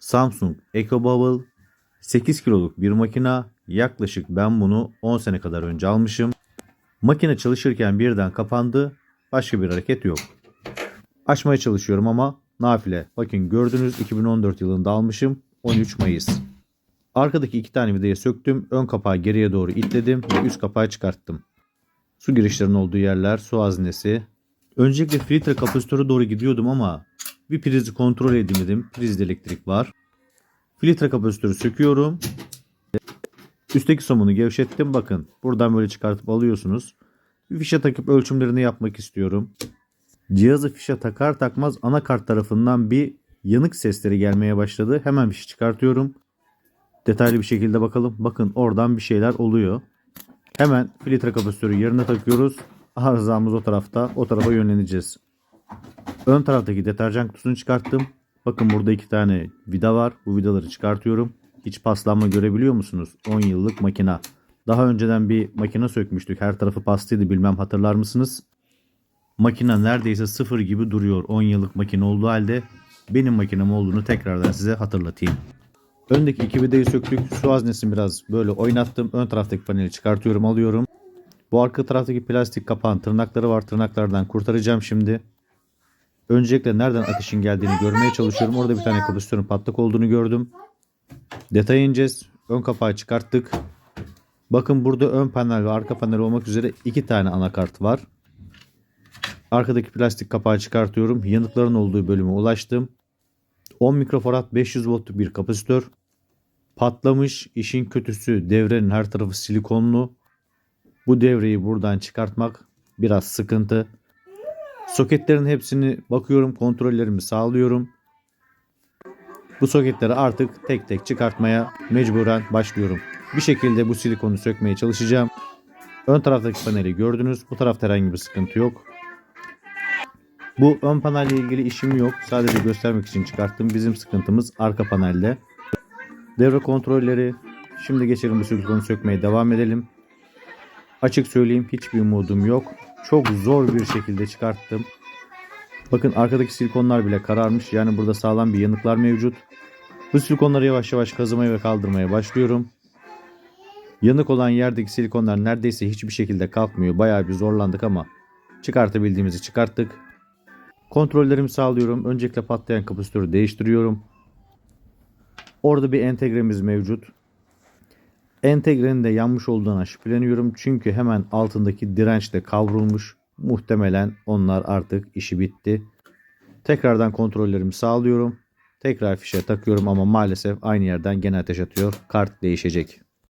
Samsung EcoBubble 8 kiloluk bir makina. Yaklaşık ben bunu 10 sene kadar önce almışım. Makine çalışırken birden kapandı. Başka bir hareket yok. Açmaya çalışıyorum ama nafile. Bakın gördünüz 2014 yılında almışım. 13 Mayıs. Arkadaki iki tane vidayı söktüm. Ön kapağı geriye doğru itledim ve üst kapağı çıkarttım. Su girişlerinin olduğu yerler, su haznesi. Öncelikle filtre kapasitöre doğru gidiyordum ama bir prizi kontrol edeyim. Prizde elektrik var. Filtre kapasitörü söküyorum. Üstteki somunu gevşettim. Bakın buradan böyle çıkartıp alıyorsunuz. Bir fişe takıp ölçümlerini yapmak istiyorum. Cihazı fişe takar takmaz anakart tarafından bir yanık sesleri gelmeye başladı. Hemen fişi çıkartıyorum. Detaylı bir şekilde bakalım. Bakın oradan bir şeyler oluyor. Hemen filtre kapasitörü yerine takıyoruz. Arızamız o tarafta. O tarafa yönleneceğiz. Ön taraftaki deterjan kutusunu çıkarttım. Bakın burada iki tane vida var. Bu vidaları çıkartıyorum. Hiç paslanma görebiliyor musunuz? 10 yıllık makina. Daha önceden bir makine sökmüştük. Her tarafı pastaydı bilmem hatırlar mısınız? Makine neredeyse sıfır gibi duruyor. 10 yıllık makine olduğu halde benim makinem olduğunu tekrardan size hatırlatayım. Öndeki iki vidayı söktük. Su haznesini biraz böyle oynattım. Ön taraftaki paneli çıkartıyorum alıyorum. Bu arka taraftaki plastik kapağın tırnakları var. Tırnaklardan kurtaracağım şimdi. Öncelikle nereden ateşin geldiğini görmeye çalışıyorum. Orada bir tane kapasitörün patlak olduğunu gördüm. Detaya ineceğiz. Ön kapağı çıkarttık. Bakın burada ön panel ve arka panel olmak üzere iki tane anakart var. Arkadaki plastik kapağı çıkartıyorum. Yanıkların olduğu bölüme ulaştım. 10 mikrofarad 500 voltluk bir kapasitör. Patlamış. işin kötüsü devrenin her tarafı silikonlu. Bu devreyi buradan çıkartmak biraz sıkıntı. Soketlerin hepsini bakıyorum, kontrollerimi sağlıyorum. Bu soketleri artık tek tek çıkartmaya mecburen başlıyorum. Bir şekilde bu silikonu sökmeye çalışacağım. Ön taraftaki paneli gördünüz. Bu tarafta herhangi bir sıkıntı yok. Bu ön panelle ilgili işim yok. Sadece göstermek için çıkarttım. Bizim sıkıntımız arka panelde. Devre kontrolleri. Şimdi geçelim bu silikonu sökmeye devam edelim. Açık söyleyeyim hiçbir umudum yok. Çok zor bir şekilde çıkarttım. Bakın arkadaki silikonlar bile kararmış. Yani burada sağlam bir yanıklar mevcut. Bu silikonları yavaş yavaş kazımaya ve kaldırmaya başlıyorum. Yanık olan yerdeki silikonlar neredeyse hiçbir şekilde kalkmıyor. Bayağı bir zorlandık ama çıkartabildiğimizi çıkarttık. Kontrollerimi sağlıyorum. Öncelikle patlayan kapasitörü değiştiriyorum. Orada bir entegremiz mevcut. Entegrenin de yanmış olduğuna şüpheleniyorum. Çünkü hemen altındaki direnç de kavrulmuş. Muhtemelen onlar artık işi bitti. Tekrardan kontrollerimi sağlıyorum. Tekrar fişe takıyorum ama maalesef aynı yerden gene ateş atıyor. Kart değişecek.